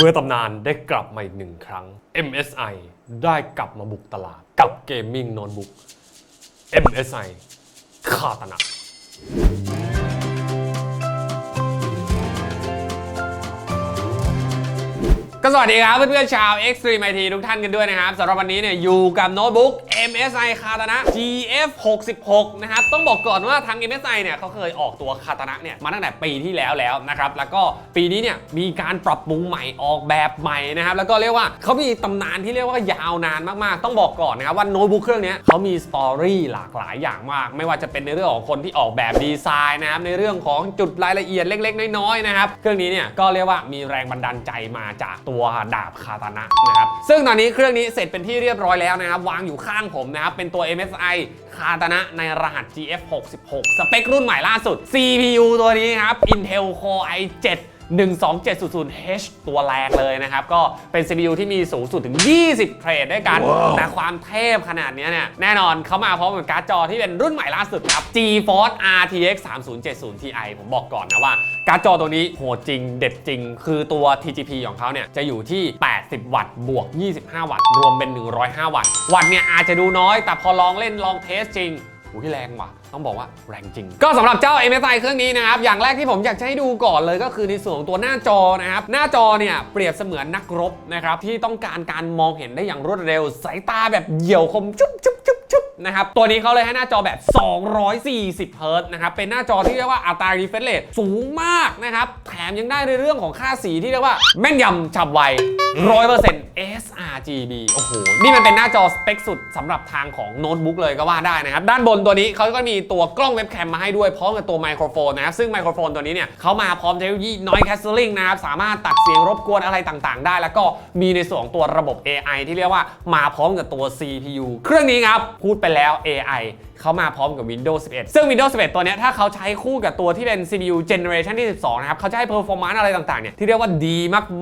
เมื่อตำนานได้กลับมาอีกหนึ่งครั้ง MSI ได้กลับมาบุกตลาด กับเกมมิ่งโน้ตบุ๊ก MSI คาตนะ ก็สวัสดีครับเพื่อนๆชาว Extreme IT ทุกท่านกันด้วยนะครับสำหรับวันนี้เนี่ยอยู่กับโน้ตบุ๊ก MSI คาตนะ GF 66นะครับต้องบอกก่อนว่าทาง MSI เนี่ยเขาเคยออกตัวคาตนะเนี่ยมาตั้งแต่ปีที่แล้วแล้วนะครับแล้วก็ปีนี้เนี่ยมีการปรับปรุงใหม่ออกแบบใหม่นะครับแล้วก็เรียกว่าเขามีตำนานที่เรียกว่ายาวนานมากๆ ต้องบอกก่อนนะครับว่าโน้ตบุ๊กเครื่องนี้เขามีสตอรี่หลากหลายอย่างมาก ไม่ว่าจะเป็นในเรื่องของคนที่ออกแบบดีไซน์นะครับในเรื่องของจุดรายละเอียดเล็ก ๆ น้อยๆนะครับเครื่องนี้เนี่ยก็เรียกว่ามีแรงบันดาลใจมาจากตัววดาบคาตานะนะครับซึ่งตอนนี้เครื่องนี้เสร็จเป็นที่เรียบร้อยแล้วนะครับวางอยู่ข้างผมนะครับเป็นตัว MSI คาตานะในรหัส GF 66 สเปครุ่นใหม่ล่าสุด CPU ตัวนี้ครับ Intel Core i7 12700H ตัวแรงเลยนะครับ ก็เป็น CPU ที่มีสูงสุดถึง 20 เทรดด้วยกัน แต่ความเทพขนาดเนี้ยเนี่ยแน่นอนเขามาพร้อมกับการ์ดจอที่เป็นรุ่นใหม่ล่าสุดครับ GeForce RTX 3070 Ti ผมบอกก่อนนะว่า การ์ดจอตัวนี้โหดจริงเด็ดจริง คือตัว TGP ของเขาเนี่ยจะอยู่ที่ 80 วัตต์บวก 25 วัตต์ รวมเป็น 105 วัตต์ วัตต์เนี่ยอาจจะดูน้อย แต่พอลองเล่นลองเทสจริง อุ้ยแรงว่ะ ต้องบอกว่าแรงจริง ก็สำหรับเจ้า MSI เครื่องนี้นะครับ อย่างแรกที่ผมอยากจะให้ดูก่อนเลยก็คือในส่วนของตัวหน้าจอนะครับ หน้าจอเนี่ยเปรียบเสมือนนักรบนะครับที่ต้องการการมองเห็นได้อย่างรวดเร็ว สายตาแบบเหี่ยวคมชุบจุ๊บจุ๊บจุ๊บ นะครับ ตัวนี้เขาเลยให้หน้าจอแบบ 240เฮิร์ตซ์นะครับ เป็นหน้าจอที่เรียกว่าอัตรา refresh rate สูงมากนะครับ แถมยังได้ในเรื่องของค่าสีที่เรียกว่าแม่นยำฉับไว100% sRGB โอ้โห นี่มันเป็นหน้าจอสเปคสุดสำหรับทางของโน้ตบุ๊กเลยก็ว่าได้นะครับ ด้านบนตัวนี้เขาก็มีตัวกล้องเว็บแคมมาให้ด้วยพร้อมกับตัวไมโครโฟนนะครับ ซึ่งไมโครโฟนตัวนี้เนี่ยเขามาพร้อมเทคโนโลยี noise cancelling นะครับ สามารถตัดเสียงรบกวนอะไรต่างๆ ได้ แล้วก็มีในส่วนของตัวระบบ AI ที่เรียกว่ามาพร้อมกับตัว CPU เครื่องนี้ครับพูดไปแล้ว AI เขามาพร้อมกับ Windows 11 ซึ่ง Windows 11 ตัวนี้ถ้าเขาใช้คู่กับตัวที่เป็น CPU Generation ที่ 12 นะครับ เขาจะให้ performance อะไรต่างๆ เนี่ย ที่เรียกว่าดี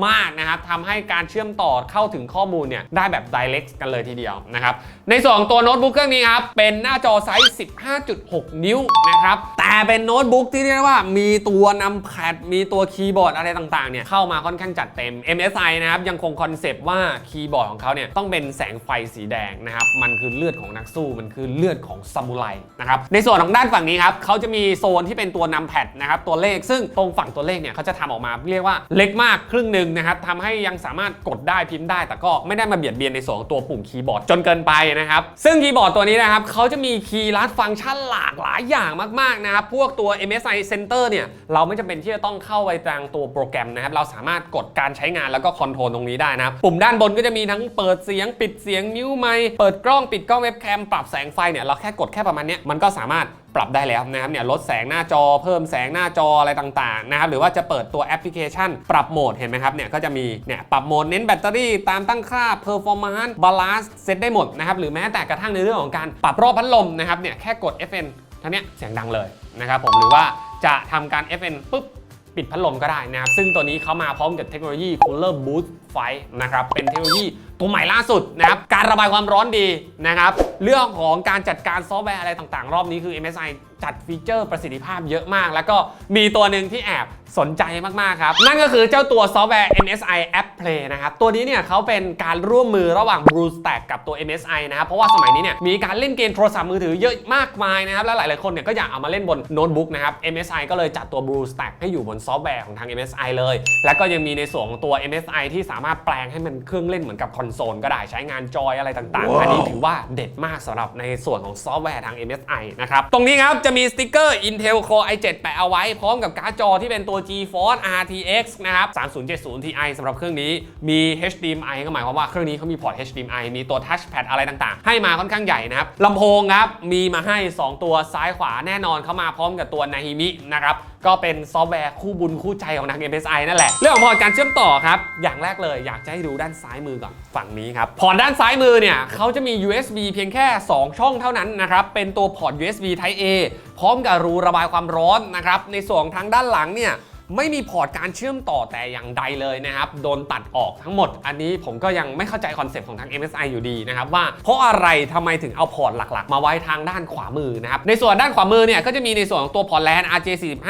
มากๆ นะครับทำให้การเชื่อมต่อเข้าถึงข้อมูลเนี่ย ได้แบบ direct กันเลยทีเดียวนะครับ ในส่วนของตัวโน้ตบุ๊กเครื่องนี้ครับ เป็นหน้าจอไซส์ 15.6 นิ้วนะครับ แต่เป็นโน้ตบุ๊กที่เรียกว่ามีตัวนำแพดมีตัวคีย์บอร์ดอะไรต่างๆ เนี่ย เข้ามาค่อนข้างจัดเต็ม MSI นะครับ ยังคงคอนเซปต์ว่าคีย์บอร์ดของเขาเนี่ยต้องเป็นแสงไฟสีแดงนะครับ มันคือเลือดของนักสู้ มันคือเลือดของซมูไรนะครับในส่วนของด้านฝั่งนี้ครับเขาจะมีโซนที่เป็นตัวนำแพดนะครับตัวเลขซึ่งตรงฝั่งตัวเลขเนี่ยเขาจะทำออกมาเรียกว่าเล็กมากครึ่งหนึ่งนะครับทำให้ยังสามารถกดได้พิมพ์ได้ แต่ก็ไม่ได้มาเบียดเบียนในส่วนของตัวปุ่มคีย์บอร์ดจนเกินไปนะครับซึ่งคีย์บอร์ดตัวนี้นะครับเขาจะมีคีย์ลัดฟังก์ชันหลากหลายอย่างมากๆนะครับพวกตัว MSI Center เนี่ยเราไม่จำเป็นที่จะต้องเข้าไปทางตัวโปรแกรมนะครับเราสามารถกดการใช้งานแล้วก็คอนโทรลตรงนี้ได้นะครับปุ่มด้านบนก็จะมีทั้งเปิดเสียง ปิดเสียงมิวไมค์เปิดกล้องปิดกล้องเว็บแคมปรับแสงไฟเนี่ยเราแค่กดค่ประมาณนี้มันก็สามารถปรับได้แล้วนะครับเนี่ยลดแสงหน้าจอเพิ่มแสงหน้าจออะไรต่างๆนะครับหรือว่าจะเปิดตัวแอปพลิเคชัน ปรับโหมดเห็นไหมครับเนี่ยก็จะมีเนี่ยปรับโหมดเน้นแบตเตอรี่ตามตั้งค่า performance balance เซตได้หมดนะครับหรือแม้แต่กระทั่งในเรื่องของการปรับรอบพัดลมนะครับเนี่ยแค่กด FN เท่านี้เสียงดังเลยนะครับผมหรือว่าจะทำการ FN ปุ๊บปิดพัดลมก็ได้นะครับซึ่งตัวนี้เขามาพร้อมกับเทคโนโลยี Cooler Boost ไฟนะครับเป็นเทคโนโลยี ตัวใหม่ล่าสุดนะครับ การระบายความร้อนดีนะครับ เรื่องของการจัดการซอฟต์แวร์อะไรต่างๆ รอบนี้คือ MSI จัดฟีเจอร์ประสิทธิภาพเยอะมาก แล้วก็มีตัวหนึ่งที่แอบสนใจมาก ๆ ครับ นั่นก็คือเจ้าตัวซอฟต์แวร์ MSI App Play นะครับ ตัวนี้เนี่ยเขาเป็นการร่วมมือระหว่าง BlueStack กับตัว MSI นะครับ เพราะว่าสมัยนี้เนี่ยมีการเล่นเกมโทรศัพท์มือถือเยอะมากมายนะครับ และหลาย ๆ คนเนี่ยก็อยากเอามาเล่นบนโน้ตบุ๊กนะครับ MSI ก็เลยจัดตัว BlueStack ให้อยู่บนซอฟต์แวร์ของทาง MSI เลย แล้วก็ยังมีในส่วนของตัว MSI ที่สามารถแปลงให้มันเครื่องเล่นเหมือนกับคอนโซลก็ได้ใช้งานจอยอะไรต่าง ๆ อันนี้ถือว่าเด็ดมากสำหรับในส่วนของซอฟต์แวร์ทาง MSI นะครับตรงนี้ครับจะมีสติกเกอร์ Intel Core i7 แปะเอาไว้ พร้อมกับการ์ดจอที่เป็นตัว GeForce RTX นะครับ 3070 Ti สำหรับเครื่องนี้มี HDMI ก็หมายความว่าเครื่องนี้เขามีพอร์ต HDMI มีตัว Touchpad อะไรต่างๆ ให้มาค่อนข้างใหญ่นะครับลำโพงครับมีมาให้ 2 ตัวซ้ายขวาแน่นอนเข้ามาพร้อมกับตัว Nahimi นะครับก็เป็นซอฟต์แวร์คู่บุญคู่ใจของทาง MSI นั่นแหละ เรื่องของพอร์ตการเชื่อมต่อครับ อย่างแรกเลยอยากจะให้ดูด้านซ้ายมือก่อนฝั่งนี้ครับพอร์ตด้านซ้ายมือเนี่ยเขาจะมี USB เพียงแค่ 2 ช่องเท่านั้นนะครับเป็นตัวพอร์ต USB Type A พร้อมกับรูระบายความร้อนนะครับในส่วนทางด้านหลังเนี่ย ไม่มีพอร์ตการเชื่อมต่อแต่อย่างใดเลยนะครับ โดนตัดออกทั้งหมด อันนี้ผมก็ยังไม่เข้าใจคอนเซปต์ของทาง MSI อยู่ดีนะครับว่าเพราะอะไรทำไมถึงเอาพอร์ตหลักๆ มาไว้ทางด้านขวามือนะครับ ในส่วนด้านขวามือเนี่ยก็จะมีในส่วนของตัวพอร์ตแลน RJ45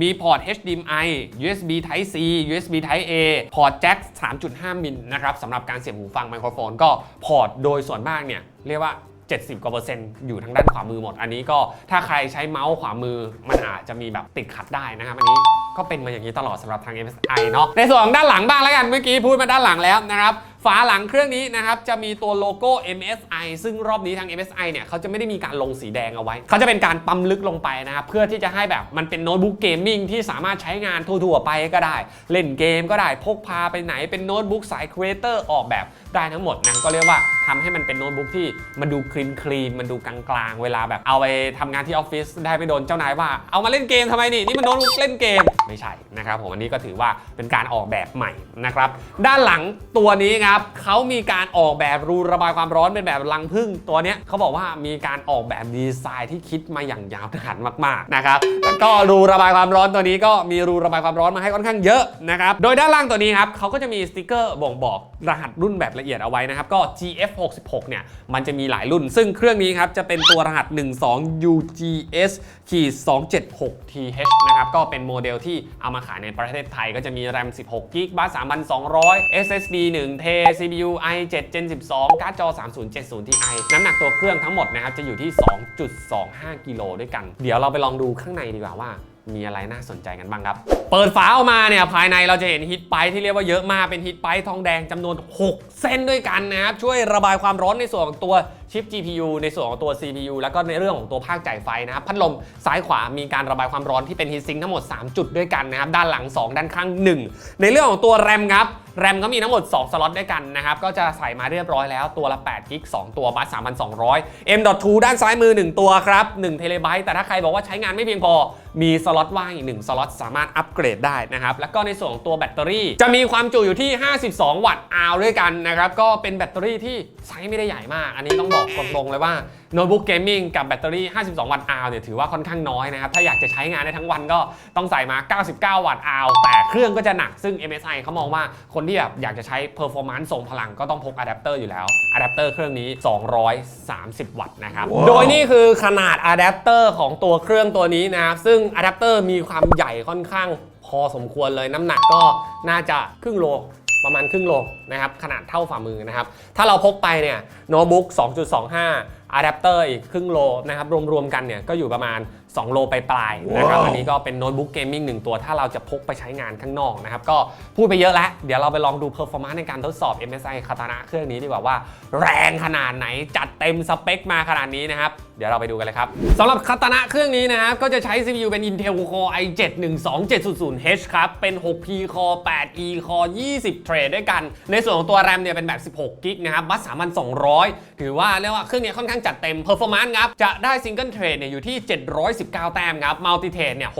มีพอร์ต HDMI USB Type C USB Type A พอร์ตแจ็ค3.5 มิลนะครับสำหรับการเสียบหูฟังไมโครโฟน ก็พอร์ตโดยส่วนมากเนี่ยเรียกว่า70กว่าเปอร์เซ็นต์อยู่ทางด้านขวามือหมด อันนี้ก็ถ้าใครใช้เมาส์ขวามือมันอาจจะมีแบบติดขัดได้นะครับอันนี้ ก็เป็นมาอย่างนี้ตลอดสำหรับทาง MSI เนาะในส่วนของด้านหลังบ้างแล้วกันเมื่อกี้พูดมาด้านหลังแล้วนะครับฝาหลังเครื่องนี้นะครับจะมีตัวโลโก้ MSI ซึ่งรอบนี้ทาง MSI เนี่ยเขาจะไม่ได้มีการลงสีแดงเอาไว้ เขาจะเป็นการปั๊มลึกลงไปนะครับเพื่อที่จะให้แบบมันเป็นโน้ตบุ๊กเกมมิ่งที่สามารถใช้งานทั่วๆไปก็ได้ เล่นเกมก็ได้พกพาไปไหนเป็นโน้ตบุ๊กสายครีเอเตอร์ออกแบบได้ทั้งหมดนะก็เรียกว่าทำให้มันเป็นโน้ตบุ๊กที่มันดูคลีนคลีนมันดูกลางๆ เวลาแบบเอาไปทำงานที่ออฟฟิศได้ไม่โดนเจ้านายว่าเอามาเล่นเกมทำไมนี่นี่มันโน้ตบุ๊กเล่นเกมไม่ใช่นะครับผมอันนี้ก็ถือว่าเป็นการออกแบบใหม่นะครับด้านหลังตัวนี้ครับเขามีการออกแบบรูระบายความร้อนเป็นแบบรังผึ้งตัวเนี้ยเขาบอกว่ามีการออกแบบดีไซน์ที่คิดมาอย่างยาวนานมากๆนะครับแล้วก็รูระบายความร้อนตัวนี้ก็มีรูระบายความร้อนมาให้ค่อนข้างเยอะนะครับโดยด้านล่างตัวนี้ครับเขาก็จะมีสติกเกอร์บ่งบอกรหัสรุ่นแบบละเอียดเอาไว้นะครับก็ GF66 เนี่ยมันจะมีหลายรุ่น ซึ่งเครื่องนี้ครับจะเป็นตัวรหัส 12 UGS ขีด276 TH นะครับก็เป็นโมเดลที่เอามาขายในประเทศไทย ก็จะมี RAM 16 g b บัส3200 SSD 1 t CPU i7 Gen 12 การ์ดจอ 3070 Ti น้ำหนักตัวเครื่องทั้งหมดนะครับ จะอยู่ที่ 2.25 กิโลด้วยกัน เดี๋ยวเราไปลองดูข้างในดีกว่าว่ามีอะไรน่าสนใจกันบ้างครับ เปิดฝาออกมาเนี่ยภายในเราจะเห็นฮิตไปที่เรียกว่าเยอะมากเป็นฮิตไปทองแดงจำนวน 6 เส้นด้วยกันนะครับ ช่วยระบายความร้อนในส่วนของตัวชิป GPU ในส่วนของตัว CPU แล้วก็ในเรื่องของตัวภาคจ่ายไฟนะครับ พัดลมซ้ายขวามีการระบายความร้อนที่เป็นฮีทซิงทั้งหมด 3 จุดด้วยกันนะครับ ด้านหลัง 2 ด้านข้าง 1 ในเรื่องของตัว RAM ครับ แรมก็มีทั้งหมด 2 สล็อตด้วยกันนะครับ ก็จะใส่มาเรียบร้อยแล้วตัวละ8กิก2ตัวบัส3,200 M.2 ด้านซ้ายมือ 1 ตัวครับ1เทเลไบต์แต่ถ้าใครบอกว่าใช้งานไม่เพียงพอ มีสล็อตว่างอีก 1 สล็อตสามารถอัปเกรดได้นะครับ แล้วก็ในส่วนของตัวแบตเตอรี่ จะมีความจุอยู่ที่ 52 วัตต์อาวด้วยกันนะครับ ก็เป็นแบตเตอรี่ที่ไซส์ไม่ได้ใหญ่มาก อันนี้ต้องบอกตรงๆเลยว่าโน้ตบุ๊กเกมมิ่งกับแบตเตอรี่ 52 วัตต์อาวเนี่ยถือว่าค่อนข้างน้อยนะครับ ถ้าอยากจะใช้งานได้ทั้งวันก็ต้องใส่มา 99 วัตต์อาวแต่เครื่องก็จะหนักซึ่ง MSI เขามองว่าคนที่แบบอยากจะใช้ performance ส่งพลังก็ต้องพกอะแดปเตอร์อยู่แล้วอะแดปเตอร์เครื่องนี้ 230 วัตต์นะครับโดยนี่คือขนาดอะแดปเตอร์ของตัวเครื่องตัวนี้นะครับ ซึ่งอะแดปเตอร์มีความใหญ่ค่อนข้างพอสมควรเลยน้ำหนักก็น่าจะครึ่งโลประมาณครึ่งโลนะครับ ขนาดเท่าฝ่ามือนะครับ ถ้าเราพกไปเนี่ยโน้ตบุ๊ก2.25อะแดปเตอร์อีกครึ่งโลนะครับ รวมๆกันเนี่ยก็อยู่ประมาณ 2 โลไปปลายๆนะครับอันนี้ก็เป็นโน้ตบุ๊กเกมมิ่งหนึ่งตัว ถ้าเราจะพกไปใช้งานข้างนอกนะครับ ก็พูดไปเยอะแล้ว เดี๋ยวเราไปลองดูเพอร์ฟอร์มนซ์ในการทดสอบ MSI คาตานะเครื่องนี้ดีกว่าว่า แรงขนาดไหนจัดเต็มสเปคมาขนาดนี้นะครับ เดี๋ยวเราไปดูกันเลยครับสำหรับคาตานะเครื่องนี้นะครับ ก็จะใช้ CPU เป็น Intel Core i7 12700H ครับ เป็น 6P Core 8E Core 20เทรดด้วยกัน ในส่วนของตัว RAM เนี่ยเป็นแบบ 16กิกนะครับ บัส3,200 ถือว่าเรียกว่าเครื่องนี้ค่อนข้างจัดเต็ม Performance ครับ จะได้ Single Thread เนี่ยอยู่ที่ 719 แต้มครับ Multi Thread เนี่ย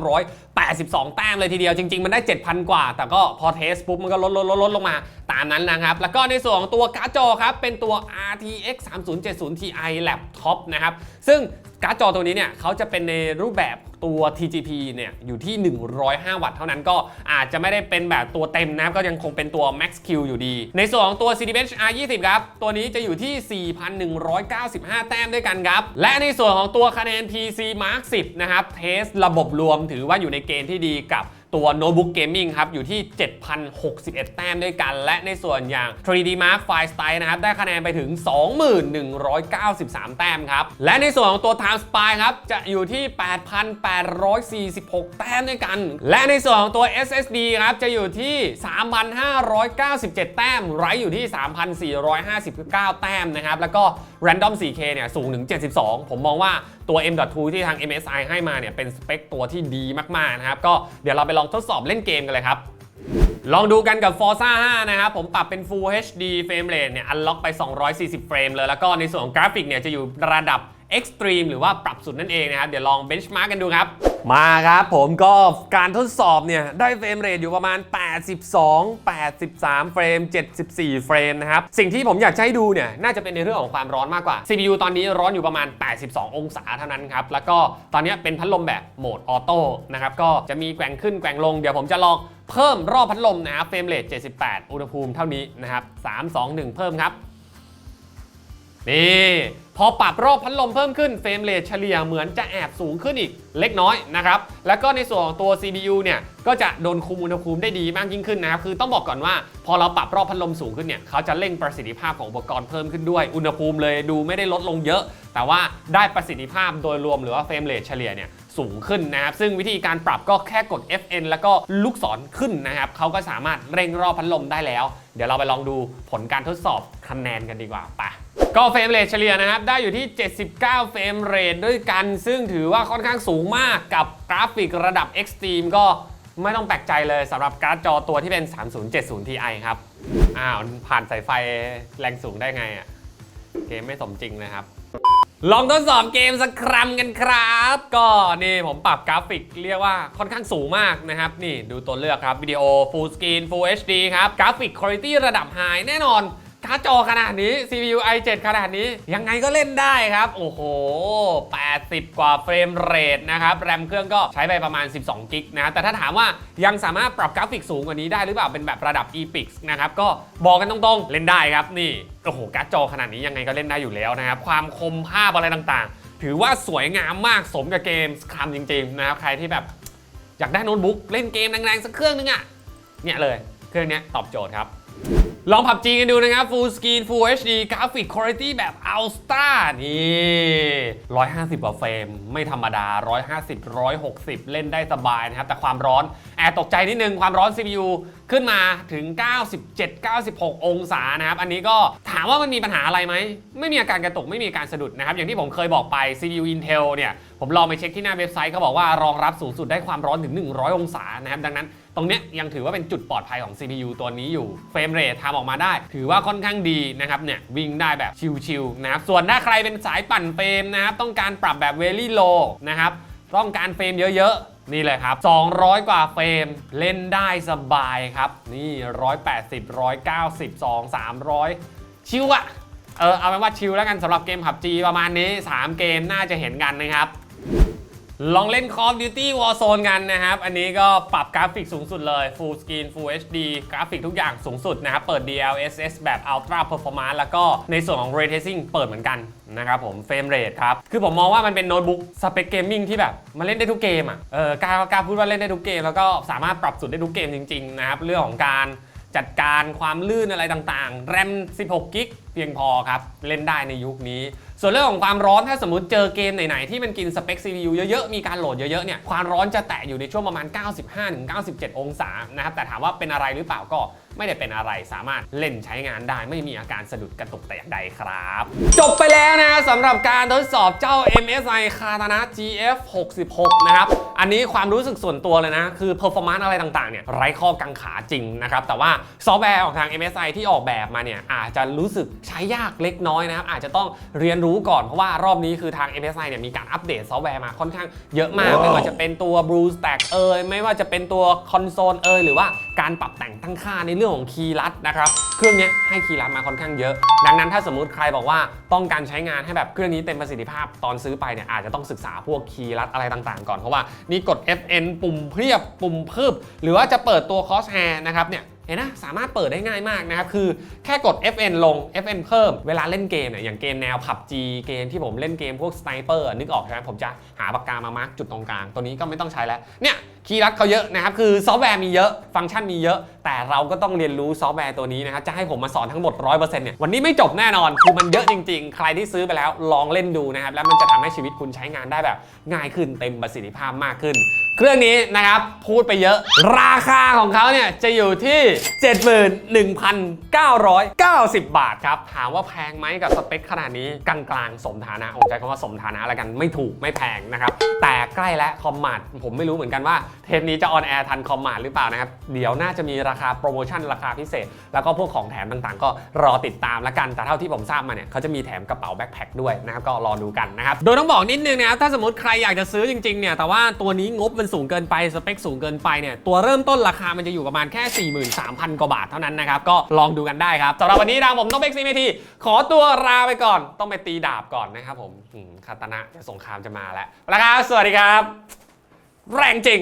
6,982 แต้มเลยทีเดียว จริง ๆ มันได้ 7,000 กว่า แต่ก็พอเทสปุ๊บมันก็ลดลดลดลดลงมาตามนั้นนะครับ แล้วก็ในส่วนของตัวการ์ดจอครับ เป็นตัว RTX 3070 Ti Laptop นะครับ ซึ่งการ์ดจอตัวนี้เนี่ยเขาจะเป็นในรูปแบบตัว TGP เนี่ยอยู่ที่ 105 วัตต์เท่านั้นก็อาจจะไม่ได้เป็นแบบตัวเต็มนะครับก็ยังคงเป็นตัว Max Q อยู่ดี ในส่วนของตัว Cinebench R20 ครับ ตัวนี้จะอยู่ที่ 4,195 แต้มด้วยกันครับ และในส่วนของตัวคะแนน PC Mark 10 นะครับ เทสระบบรวมถือว่าอยู่ในเกณฑ์ที่ดีกับ ตัวโน้ตบุ๊กเกมมิ่งครับ อยู่ที่ 7,061 แต้มด้วยกัน และในส่วนอย่าง 3D Mark File Style นะครับ ได้คะแนนไปถึง2193 แต้มครับ และในส่วนของตัว Time Spy ครับ จะอยู่ที่ 8,846 แต้มด้วยกัน และในส่วนของตัว SSD ครับ จะอยู่ที่ 3,597 แต้ม ไรอยู่ที่ 3,459 แต้มนะครับ แล้วก็ Random 4K เนี่ย สูงถึง 72 ผมมองว่าตัว M.2 ที่ทาง MSI ให้มาเนี่ย เป็นสเปคตัวที่ดีมากๆ นะครับ ก็เดี๋ยวเราไปลอองทดสอบเล่นเกมกันเลยครับ ลองดูกันกับ Forza 5 นะครับ ผมปรับเป็น Full HD Frame Rate เนี่ยอันล็อกไป 240 เฟรมเลย แล้วก็ในส่วนของกราฟิกเนี่ยจะอยู่ระดับ Extreme หรือว่าปรับสุดนั่นเองนะครับ เดี๋ยวลอง Benchmark กันดูครับ มาครับผมก็การทดสอบเนี่ย ได้เฟรมเรทอยู่ประมาณ 82 83 เฟรม 74 เฟรมนะครับ สิ่งที่ผมอยากให้ดูเนี่ย น่าจะเป็นในเรื่องของความร้อนมากกว่า CPU ตอนนี้ร้อนอยู่ประมาณ 82 องศาเท่านั้นครับ แล้วก็ตอนนี้เป็นพัดลมแบบโหมดออโต้นะครับ ก็จะมีแกว่งขึ้นแกว่งลงเดี๋ยวผมจะลองเพิ่มรอบพัดลมนะครับเฟรมเรท78 อุณหภูมิเท่านี้นะครับ 3 2 1 เพิ่มครับ นี่ พอปรับรอบพัดลมเพิ่มขึ้นเฟรมเรทเฉลี่ยเหมือนจะแอบสูงขึ้นอีกเล็กน้อยนะครับ แล้วก็ในส่วนของตัว CPU เนี่ยก็จะโดนคุมอุณหภูมิได้ดีมากยิ่งขึ้นนะครับ คือต้องบอกก่อนว่าพอเราปรับรอบพัดลมสูงขึ้นเนี่ยเขาจะเร่งประสิทธิภาพของอุปกรณ์เพิ่มขึ้นด้วย อุณหภูมิเลยดูไม่ได้ลดลงเยอะ แต่ว่าได้ประสิทธิภาพโดยรวมหรือว่าเฟรมเรทเฉลี่ยเนี่ยสูงขึ้นนะครับ ซึ่งวิธีการปรับก็แค่กด FN แล้วก็ลูกศรขึ้นนะครับเขาก็สามารถเร่งรอบพัดลมได้แล้ว เดี๋ยวเราไปลองดูผลการทดสอบคะแนนกันดีกว่าไป ก็เฟรมเรทเฉลี่ยนะครับ ได้อยู่ที่ 79 เฟรมเรทด้วยกัน ซึ่งถือว่าค่อนข้างสูงมากกับกราฟิกระดับ Extreme ก็ไม่ต้องแปลกใจเลยสำหรับการ์ดจอตัวที่เป็น 3070 Ti ครับ อ้าว ผ่านสายไฟแรงสูงได้ไงอะ่ะ เกมไม่สมจริงนะครับ ลองทดสอบเกมสักครั้งกันครับ ก็นี่ผมปรับกราฟิกเรียกว่าค่อนข้างสูงมากนะครับ นี่ดูตัวเลือกครับ วิดีโอ Full Screen Full HD ครับ กราฟิกคุณภาพระดับ High แน่นอน การ์ดจอขนาดนี้ CPU i7 ขนาดนี้ ยังไงก็เล่นได้ครับ โอ้โห 80 กว่าเฟรมเรทนะครับ แรมเครื่องก็ใช้ไปประมาณ 12 กิกนะ แต่ถ้าถามว่ายังสามารถปรับกราฟิกสูงกว่านี้ได้หรือเปล่า เป็นแบบระดับ Epix นะครับ ก็บอกกันตรงๆ เล่นได้ครับ นี่ โอ้โห การ์ดจอขนาดนี้ยังไงก็เล่นได้อยู่แล้วนะครับ ความคมภาพอะไรต่างๆ ถือว่าสวยงามมากสมกับเกมคำจริงๆนะครับ ใครที่แบบอยากได้โน้ตบุ๊กเล่นเกมแรงๆสักเครื่องนึงอะเนี่ยเลย เครื่องนี้ตอบโจทย์ครับ ลองผับจีกันดูนะครับ Full Screen Full HD Graphic Quality แบบ Ultra นี่150กว่าเฟรม ไม่ธรรมดา 150 160 เล่นได้สบายนะครับ แต่ความร้อน แอบตกใจนิดนึง ความร้อน CPU ขึ้นมาถึง 97 96 องศานะครับ อันนี้ก็ถามว่ามันมีปัญหาอะไรไหม ไม่มีอาการกระตุก ไม่มีอาการสะดุดนะครับ อย่างที่ผมเคยบอกไป CPU Intel เนี่ย ผมลองไปเช็คที่หน้าเว็บไซต์เขาบอกว่ารองรับสูงสุดได้ความร้อนถึง 100 องศานะครับ ดังนั้น ตรงเนี้ยยังถือว่าเป็นจุดปลอดภัยของ CPU ตัวนี้อยู่เฟรมเรททำออกมาได้ ถือว่าค่อนข้างดีนะครับเนี่ยวิ่งได้แบบชิลๆนะครับส่วนถ้าใครเป็นสายปั่นเฟรมนะครับต้องการปรับแบบ very low นะครับต้องการเฟรมเยอะๆ นี่เลยครับ 200 กว่าเฟรมเล่นได้สบายครับ นี่ 180 190 2 300 ชิวอะเออเอาเป็นว่าชิลแล้วกันสำหรับเกม PUBG ประมาณนี้ 3 เกมน่าจะเห็นกันนะครับ ลองเล่น Call of Duty Warzone กันนะครับ อันนี้ก็ปรับกราฟิกสูงสุดเลย Full Screen Full HD กราฟิกทุกอย่างสูงสุดนะครับ เปิด DLSS แบบ Ultra Performance แล้วก็ในส่วนของ Ray Tracing เปิดเหมือนกันนะครับผม เฟรมเรทครับ คือผมมองว่ามันเป็นโน้ตบุ๊กสเปคเกมมิ่งที่แบบมันเล่นได้ทุกเกมอะ เออกล้ากล้าพูดว่าเล่นได้ทุกเกม แล้วก็สามารถปรับสุดได้ทุกเกมจริงๆนะครับ เรื่องของการ จัดการความลื่นอะไรต่างๆ แรม 16 กิกเพียงพอครับ เล่นได้ในยุคนี้ ส่วนเรื่องของความร้อนถ้าสมมติเจอเกมไหน ๆ ที่มันกินสเปค CPU เยอะๆ มีการโหลดเยอะๆเนี่ยความร้อนจะแตะอยู่ในช่วงประมาณ 95-97 องศานะครับแต่ถามว่าเป็นอะไรหรือเปล่าก็ ไม่ได้เป็นอะไรสามารถเล่นใช้งานได้ไม่มีอาการสะดุดกระตุกแต่อย่างใดครับ จบไปแล้วนะสำหรับการทดสอบเจ้า MSI Katana GF 66นะครับ อันนี้ความรู้สึกส่วนตัวเลยนะ คือ performance อะไรต่างๆเนี่ยไร้ข้อกังขาจริงนะครับ แต่ว่าซอฟต์แวร์ของทาง MSI ที่ออกแบบมาเนี่ยอาจจะรู้สึกใช้ยากเล็กน้อยนะครับ อาจจะต้องเรียนรู้ก่อนเพราะว่ารอบนี้คือทาง MSI เนี่ยมีการอัปเดตซอฟต์แวร์มาค่อนข้างเยอะมาก ไม่ว่าจะเป็นตัว Blue Stack เอยไม่ว่าจะเป็นตัวคอนโซลเอยหรือว่าการปรับแต่งตั้งค่าในเรื่องของคีย์ลัดนะครับ เครื่องนี้ให้คีย์ลัดมาค่อนข้างเยอะ ดังนั้นถ้าสมมุติใครบอกว่าต้องการใช้งานให้แบบเครื่องนี้เต็มประสิทธิภาพตอนซื้อไปเนี่ยอาจจะต้องศึกษาพวกคีย์ลัดอะไรต่างๆ ก่อนเพราะว่านี่กด FN ปุ่มเพียบปุ่มเพิ่มหรือว่าจะเปิดตัว crosshair นะครับเนี่ยเห็นนะสามารถเปิดได้ง่ายมากนะครับ คือแค่กด FN ลง FN เพิ่ม เวลาเล่นเกมเนี่ยอย่างเกมแนว PUBG เกมที่ผมเล่นเกมพวกสไนเปอร์นึกออกใช่ไหมผมจะหาปากกามามาร์กจุดตรงกลาง ตัวนี้ก็ไม่ต้องใช้แล้วเนี่ย คีย์ลัดเขาเยอะนะครับ คือซอฟต์แวร์มีเยอะ ฟังก์ชันมีเยอะ แต่เราก็ต้องเรียนรู้ซอฟต์แวร์ตัวนี้นะครับ จะให้ผมมาสอนทั้งหมด 100%เนี่ย วันนี้ไม่จบแน่นอน คือมันเยอะจริงๆ ใครที่ซื้อไปแล้วลองเล่นดูนะครับ แล้วมันจะทำให้ชีวิตคุณใช้งานได้แบบ ง่ายขึ้น เต็มประสิทธิภาพมากขึ้น เครื่องนี้นะครับ พูดไปเยอะ ราคาของเขาเนี่ยจะอยู่ที่ 71,990 บาทครับ ถามว่าแพงไหมกับสเปคขนาดนี้ กลางๆ สมฐานะผมใช้คำว่าสมฐานะแล้วกัน ไม่ถูกไม่แพงนะครับ แต่ใกล้และคอมมาดผมไม่รู้เหมือนกันว่าเทปนี้จะออนแอร์ทันคอมมาดหรือเปล่านะครับ เดี๋ยวน่าจะมีราคาโปรโมชั่นราคาพิเศษ แล้วก็พวกของแถมต่างๆ ก็รอติดตามแล้วกัน แต่เท่าที่ผมทราบมาเนี่ยเขาจะมีแถมกระเป๋าแบ็คแพคด้วยนะครับก็รอดูกันนะครับ โดยต้องบอกนิดนึงนะครับถ้าสมมติใครอยากจะซื้อจริงๆเนี่ยแต่ว่าตัวนี้งบมันสูงเกินไปสเปคสูงเกินไปเนี่ยตัวเริ่มต้นราคามันจะอยู่ประมาณแค่ 43,000กว่าบาทเท่านั้นนะครับก็ลองดูกันได้ครับสำหรับวันนี้ทางผมต้องเบกซีเมทีขอตัวลาไปก่อน ต้องไปตีดาบก่อนนะครับผมคาตานะเดี๋ยวสงครามจะมาแล้วแล้วครับสวัสดีครับ แรงจริง